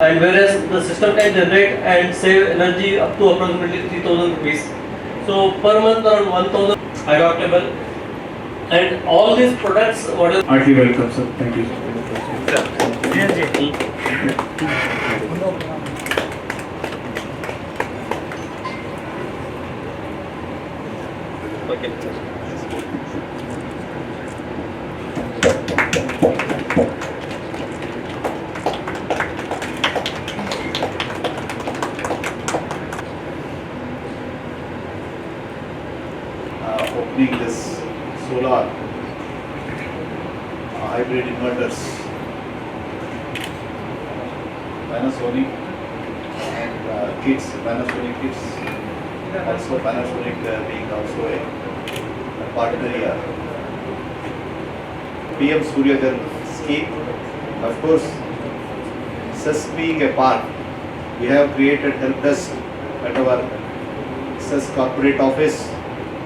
And whereas the system can generate and save energy up to approximately 3000 rupees. So per month around 1000 adaptable. And all these products, what is Heartily welcome, sir. Thank you. Opening this solar uh, hybrid inverters. Panasonic and uh, kits, Panasonic kits, also Panasonic uh, being also a, a partner here. PM Suryagar scheme, of course, CES being a part, we have created help desk at our CES corporate office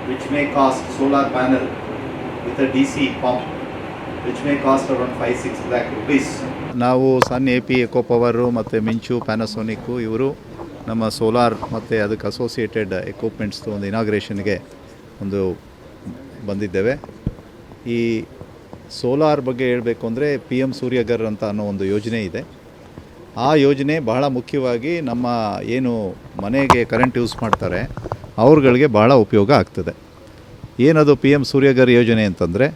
which may cost solar panel with a DC pump, which may cost around 5 6 lakh rupees. ನಾವು sun A P eco power ಮತ್ತು ಮಿಂಚು ಪ್ಯಾನಸೋನಿಕ್ಕು ಇವರು ನಮ್ಮ solar ಮತ್ತು ಅದಕ್ಕೆ associated ಎಕ್ವಿಪ್ಮೆಂಟ್ಸ್ದು ಒಂದು ಇನಾಗ್ರೇಷನ್ಗೆ ಒಂದು ಬಂದಿದ್ದೇವೆ. ಈ ಸೋಲಾರ್ ಬಗ್ಗೆ ಹೇಳಬೇಕು ಅಂದರೆ ಪಿ ಎಂ ಸೂರ್ಯಗರ್ ಅಂತ ಅನ್ನೋ ಒಂದು ಯೋಜನೆ ಇದೆ. ಆ ಯೋಜನೆ ಬಹಳ ಮುಖ್ಯವಾಗಿ ನಮ್ಮ ಏನು ಮನೆಗೆ ಕರೆಂಟ್ ಯೂಸ್ ಮಾಡ್ತಾರೆ. ಅವ್ರುಗಳಿಗೆ ಬಹಳ ಉಪಯೋಗ ಆಗ್ತದೆ. ಏನದು ಪಿ ಎಂ ಸೂರ್ಯಗರ್ ಯೋಜನೆ ಅಂತಂದರೆ,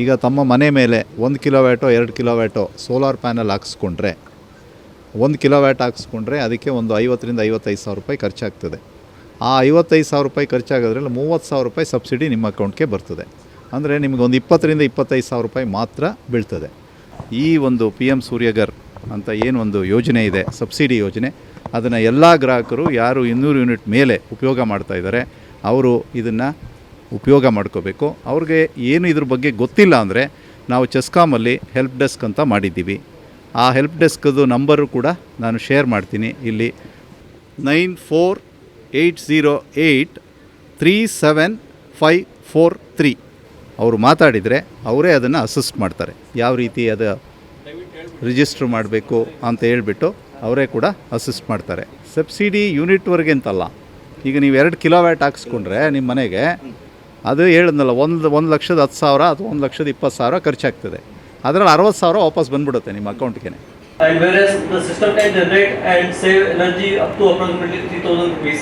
ಈಗ ತಮ್ಮ ಮನೆ ಮೇಲೆ ಒಂದು ಕಿಲೋವ್ಯಾಟೋ, ಎರಡು ಕಿಲೋವ್ಯಾಟೋ ಸೋಲಾರ್ ಪ್ಯಾನಲ್ ಹಾಕ್ಸ್ಕೊಂಡ್ರೆ, ಒಂದು ಕಿಲೋವ್ಯಾಟ್ ಹಾಕ್ಸ್ಕೊಂಡ್ರೆ ಅದಕ್ಕೆ ಒಂದು ಐವತ್ತರಿಂದ ಐವತ್ತೈದು ಸಾವಿರ ರೂಪಾಯಿ ಖರ್ಚಾಗ್ತದೆ. ಆ ಐವತ್ತೈದು ಸಾವಿರ ರೂಪಾಯಿ ಖರ್ಚಾಗೋದ್ರಲ್ಲಿ ಮೂವತ್ತು ಸಾವಿರ ರೂಪಾಯಿ ಸಬ್ಸಿಡಿ ನಿಮ್ಮ ಅಕೌಂಟ್ಗೆ ಬರ್ತದೆ. ಅಂದರೆ ನಿಮಗೆ ಒಂದು ಇಪ್ಪತ್ತರಿಂದ ಇಪ್ಪತ್ತೈದು ಸಾವಿರ ರೂಪಾಯಿ ಮಾತ್ರ ಬೀಳ್ತದೆ. ಈ ಒಂದು ಪಿ ಎಂ ಸೂರ್ಯಗರ್ ಅಂತ ಏನು ಒಂದು ಯೋಜನೆ ಇದೆ, ಸಬ್ಸಿಡಿ ಯೋಜನೆ ಅದನ್ನು ಎಲ್ಲ ಗ್ರಾಹಕರು ಯಾರು ಇನ್ನೂರು ಯೂನಿಟ್ ಮೇಲೆ ಉಪಯೋಗ ಮಾಡ್ತಾ ಇದ್ದಾರೆ, ಅವರು ಇದನ್ನು ಉಪಯೋಗ ಮಾಡ್ಕೋಬೇಕು. ಅವ್ರಿಗೆ ಏನು ಇದ್ರ ಬಗ್ಗೆ ಗೊತ್ತಿಲ್ಲ ಅಂದರೆ ನಾವು ಚೆಸ್ಕಾಮಲ್ಲಿ ಹೆಲ್ಪ್ ಡೆಸ್ಕ್ ಅಂತ ಮಾಡಿದ್ದೀವಿ. ಆ ಹೆಲ್ಪ್ ಡೆಸ್ಕ್ದು ನಂಬರು ಕೂಡ ನಾನು ಶೇರ್ ಮಾಡ್ತೀನಿ. ಇಲ್ಲಿ nine four eight zero eight three seven five four three ಅವರು ಮಾತಾಡಿದರೆ ಅವರೇ ಅದನ್ನು ಅಸಿಸ್ಟ್ ಮಾಡ್ತಾರೆ. ಯಾವ ರೀತಿ ಅದು ರಿಜಿಸ್ಟ್ರ್ ಮಾಡಬೇಕು ಅಂತ ಹೇಳ್ಬಿಟ್ಟು ಅವರೇ ಕೂಡ ಅಸಿಸ್ಟ್ ಮಾಡ್ತಾರೆ ಸಬ್ಸಿಡಿ ಯೂನಿಟ್ವರೆಗೆ ಅಂತಲ್ಲ ಈಗ ನೀವು ಎರಡು ಕಿಲೋವ್ಯಾಟ್ ಹಾಕ್ಸ್ಕೊಂಡ್ರೆ ನಿಮ್ಮ ಮನೆಗೆ ಅದು ಹೇಳಿದ್ನಲ್ಲ ಒಂದು ಒಂದು ಲಕ್ಷದ ಹತ್ತು ಸಾವಿರ ಅಥವಾ ಒಂದು ಲಕ್ಷದ ಇಪ್ಪತ್ತು ಸಾವಿರ ಖರ್ಚಾಗ್ತದೆ ಅದರಲ್ಲಿ ಅರವತ್ತು ಸಾವಿರ ವಾಪಸ್ ಬಂದ್ಬಿಡುತ್ತೆ ನಿಮ್ಮ ಅಕೌಂಟ್ಗೆ and whereas the system can generate and save energy up to approximately 3000 rupees.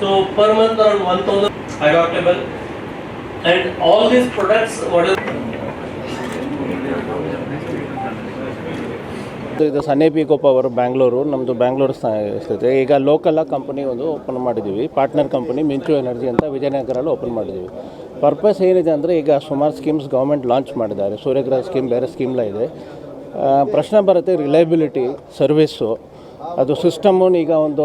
So per month around 1000 adaptable. And all these products, what is ಇದು- ಇದು ಸನ್ನೆ ಕೋಪ್ ಅವರು ಬ್ಯಾಂಗ್ಳೂರು ನಮ್ಮದು ಬ್ಯಾಂಗ್ಳೂರು ಸ್ಥಿತಿ. ಈಗ ಲೋಕಲ್ ಕಂಪನಿ ಒಂದು ಓಪನ್ ಮಾಡಿದ್ದೀವಿ ಪಾರ್ಟ್ನರ್ ಕಂಪನಿ ಮಿಂಚು ಎನರ್ಜಿ ಅಂತ ವಿಜಯನಗರಲ್ಲಿ ಓಪನ್ ಮಾಡಿದ್ದೀವಿ ಪರ್ಪಸ್ ಏನಿದೆ ಅಂದರೆ ಈಗ ಸುಮಾರು ಸ್ಕೀಮ್ಸ್ ಗೌರ್ಮೆಂಟ್ ಲಾಂಚ್ ಮಾಡಿದ್ದಾರೆ. ಸೂರ್ಯಗ್ರಹ ಸ್ಕೀಮ್ ಬೇರೆ ಸ್ಕೀಮ್ಲ ಇದೆ. ಪ್ರಶ್ನೆ ಬರುತ್ತೆ ರಿಲಯಬಿಲಿಟಿ ಸರ್ವಿಸ್ಸು ಅದು ಸಿಸ್ಟಮ್ಮು ಈಗ ಒಂದು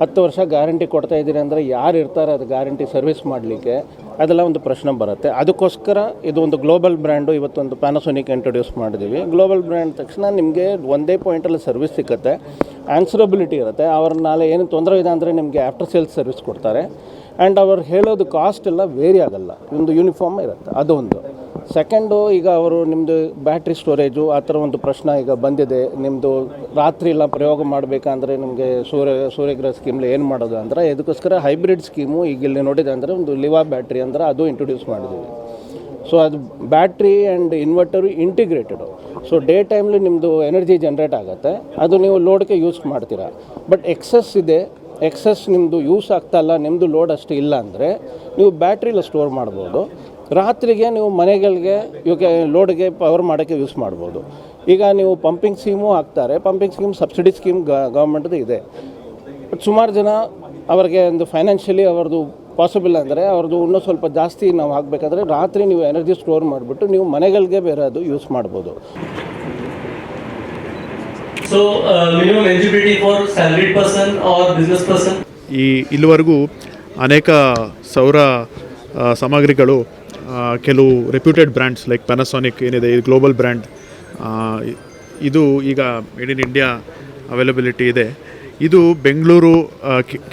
ಹತ್ತು ವರ್ಷ ಗ್ಯಾರಂಟಿ ಕೊಡ್ತಾ ಇದ್ದೀರಿ ಅಂದರೆ ಯಾರು ಇರ್ತಾರೆ ಅದು ಗ್ಯಾರಂಟಿ ಸರ್ವಿಸ್ ಮಾಡಲಿಕ್ಕೆ? ಅದೆಲ್ಲ ಒಂದು ಪ್ರಶ್ನೆ ಬರುತ್ತೆ. ಅದಕ್ಕೋಸ್ಕರ ಇದು ಒಂದು ಗ್ಲೋಬಲ್ ಬ್ರ್ಯಾಂಡು ಇವತ್ತೊಂದು ಪ್ಯಾನಸೋನಿಕ್ ಇಂಟ್ರೊಡ್ಯೂಸ್ ಮಾಡಿದ್ದೀವಿ. ಗ್ಲೋಬಲ್ ಬ್ರ್ಯಾಂಡ್ ತಕ್ಷಣ ನಿಮಗೆ ಒಂದೇ ಪಾಯಿಂಟಲ್ಲಿ ಸರ್ವಿಸ್ ಸಿಗುತ್ತೆ ಆನ್ಸರಬಿಲಿಟಿ ಇರುತ್ತೆ. ಅವ್ರ ನಾಳೆ ಏನು ತೊಂದರೆ ಇದೆ ಅಂದರೆ ನಿಮಗೆ ಆಫ್ಟರ್ ಸೇಲ್ಸ್ ಸರ್ವಿಸ್ ಕೊಡ್ತಾರೆ. ಆ್ಯಂಡ್ ಅವ್ರು ಹೇಳೋದು ಕಾಸ್ಟ್ ಎಲ್ಲ ವೇರಿ ಆಗಲ್ಲ. ಒಂದು ಯೂನಿಫಾರ್ಮ್ ಇರುತ್ತೆ. ಅದೊಂದು. ಸೆಕೆಂಡು ಈಗ ಅವರು ನಿಮ್ಮದು ಬ್ಯಾಟ್ರಿ ಸ್ಟೋರೇಜು ಆ ಥರ ಒಂದು ಪ್ರಶ್ನೆ ಈಗ ಬಂದಿದೆ. ನಿಮ್ಮದು ರಾತ್ರಿ ಎಲ್ಲ ಪ್ರಯೋಗ ಮಾಡಬೇಕಂದ್ರೆ ನಿಮಗೆ ಸೂರ್ಯ ಸೂರ್ಯಗ್ರಹ ಸ್ಕೀಮ್ಲಿ ಏನು ಮಾಡೋದು ಅಂದರೆ ಇದಕ್ಕೋಸ್ಕರ ಹೈಬ್ರಿಡ್ ಸ್ಕೀಮು ಈಗ ಇಲ್ಲಿ ನೋಡಿದೆ ಅಂದರೆ ಒಂದು ಲಿವಾ ಬ್ಯಾಟ್ರಿ ಅಂದ್ರೆ ಅದು ಇಂಟ್ರೊಡ್ಯೂಸ್ ಮಾಡಿದ್ದೀವಿ. ಸೊ ಅದು battery and inverter integrated so day timely ನಿಮ್ಮದು ಎನರ್ಜಿ ಜನ್ರೇಟ್ ಆಗುತ್ತೆ. ಅದು ನೀವು ಲೋಡ್ಗೆ ಯೂಸ್ ಮಾಡ್ತೀರಾ. ಬಟ್ ಎಕ್ಸಸ್ ಇದೆ. ಎಕ್ಸಸ್ ನಿಮ್ಮದು ಯೂಸ್ ಆಗ್ತಾಯಿಲ್ಲ ನಿಮ್ಮದು ಲೋಡ್ ಅಷ್ಟು ಇಲ್ಲ ಅಂದರೆ ನೀವು ಬ್ಯಾಟ್ರಿಲಿ ಸ್ಟೋರ್ ಮಾಡ್ಬೋದು. ರಾತ್ರಿಗೆ ನೀವು ಮನೆಗಳಿಗೆ ಇವಕ್ಕೆ ಲೋಡ್ಗೆ ಪವರ್ ಮಾಡೋಕ್ಕೆ ಯೂಸ್ ಮಾಡ್ಬೋದು. ಈಗ ನೀವು ಪಂಪಿಂಗ್ ಸ್ಕೀಮು ಹಾಕ್ತಾರೆ. ಪಂಪಿಂಗ್ ಸ್ಕೀಮ್ ಸಬ್ಸಿಡಿ ಸ್ಕೀಮ್ ಗೌರ್ಮೆಂಟ್ದು ಇದೆ. ಬಟ್ ಸುಮಾರು ಜನ ಅವರಿಗೆ ಒಂದು ಫೈನಾನ್ಷಿಯಲಿ ಅವ್ರದ್ದು ಪಾಸಿಬಲ್ ಅಂದರೆ ಅವ್ರದ್ದು ಇನ್ನೂ ಸ್ವಲ್ಪ ಜಾಸ್ತಿ ನಾವು ಹಾಕಬೇಕಾದ್ರೆ ರಾತ್ರಿ ನೀವು ಎನರ್ಜಿ ಸ್ಟೋರ್ ಮಾಡಿಬಿಟ್ಟು ನೀವು ಮನೆಗಳಿಗೆ ಬೇರೆ ಅದು ಯೂಸ್ ಮಾಡ್ಬೋದು. Uh? ಈ ಇಲ್ಲಿವರೆಗೂ ಅನೇಕ ಸೌರ ಸಾಮಗ್ರಿಗಳು ಕೆಲವು ರೆಪ್ಯೂಟೆಡ್ ಬ್ರ್ಯಾಂಡ್ಸ್ ಲೈಕ್ ಪ್ಯಾನಸಾನಿಕ್ ಏನಿದೆ, ಇದು ಗ್ಲೋಬಲ್ ಬ್ರ್ಯಾಂಡ್ ಇದು ಈಗ ಮೇಡ್ ಇನ್ ಇಂಡಿಯಾ ಅವೈಲಬಿಲಿಟಿ ಇದೆ. ಇದು ಬೆಂಗಳೂರು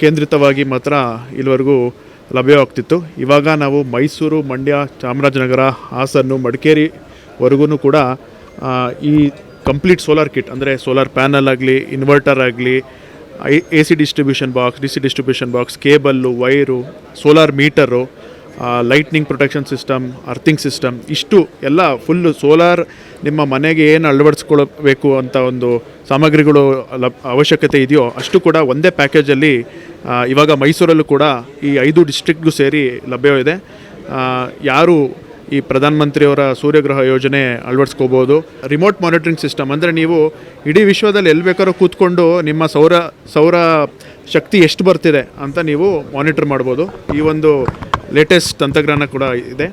ಕೇಂದ್ರಿತವಾಗಿ ಮಾತ್ರ ಇಲ್ಲಿವರೆಗೂ ಲಭ್ಯವಾಗ್ತಿತ್ತು. ಇವಾಗ ನಾವು ಮೈಸೂರು, ಮಂಡ್ಯ, ಚಾಮರಾಜನಗರ, ಹಾಸನ್ನು, ಮಡಿಕೇರಿವರೆಗೂ ಕೂಡ ಈ ಕಂಪ್ಲೀಟ್ ಸೋಲಾರ್ ಕಿಟ್ ಅಂದರೆ ಸೋಲಾರ್ ಪ್ಯಾನಲ್ ಆಗಲಿ ಇನ್ವರ್ಟರ್ ಆಗಲಿ A C distribution box D C distribution box cable wire solar meter lightning protection system earthing system ಇಷ್ಟು ಎಲ್ಲ ಫುಲ್ಲು ಸೋಲಾರ್ ನಿಮ್ಮ ಮನೆಗೆ ಏನು ಅಳವಡಿಸ್ಕೊಳ್ಬೇಕು ಅಂತ ಒಂದು ಸಾಮಗ್ರಿಗಳು ಅವಶ್ಯಕತೆ ಇದೆಯೋ ಅಷ್ಟು ಕೂಡ ಒಂದೇ ಪ್ಯಾಕೇಜಲ್ಲಿ ಇವಾಗ ಮೈಸೂರಲ್ಲೂ ಕೂಡ ಈ ಐದು ಡಿಸ್ಟ್ರಿಕ್ಟ್ಗೂ ಸೇರಿ ಲಭ್ಯವಿದೆ ಯಾರು ಈ ಪ್ರಧಾನಮಂತ್ರಿಯವರ ಸೂರ್ಯಗ್ರಹ ಯೋಜನೆ ಅಳವಡಿಸ್ಕೋಬೋದು. ರಿಮೋಟ್ ಮಾನಿಟ್ರಿಂಗ್ ಸಿಸ್ಟಮ್ ಅಂದರೆ ನೀವು ಇಡೀ ವಿಶ್ವದಲ್ಲಿ ಎಲ್ಲಿ ಬೇಕಾದ್ರೂ ಕೂತ್ಕೊಂಡು ನಿಮ್ಮ ಸೌರ ಸೌರ ಶಕ್ತಿ ಎಷ್ಟು ಬರ್ತಿದೆ ಅಂತ ನೀವು ಮಾನಿಟರ್ ಮಾಡ್ಬೋದು. ಈ ಒಂದು ಲೇಟೆಸ್ಟ್ ತಂತ್ರಜ್ಞಾನ ಕೂಡ ಇದೆ.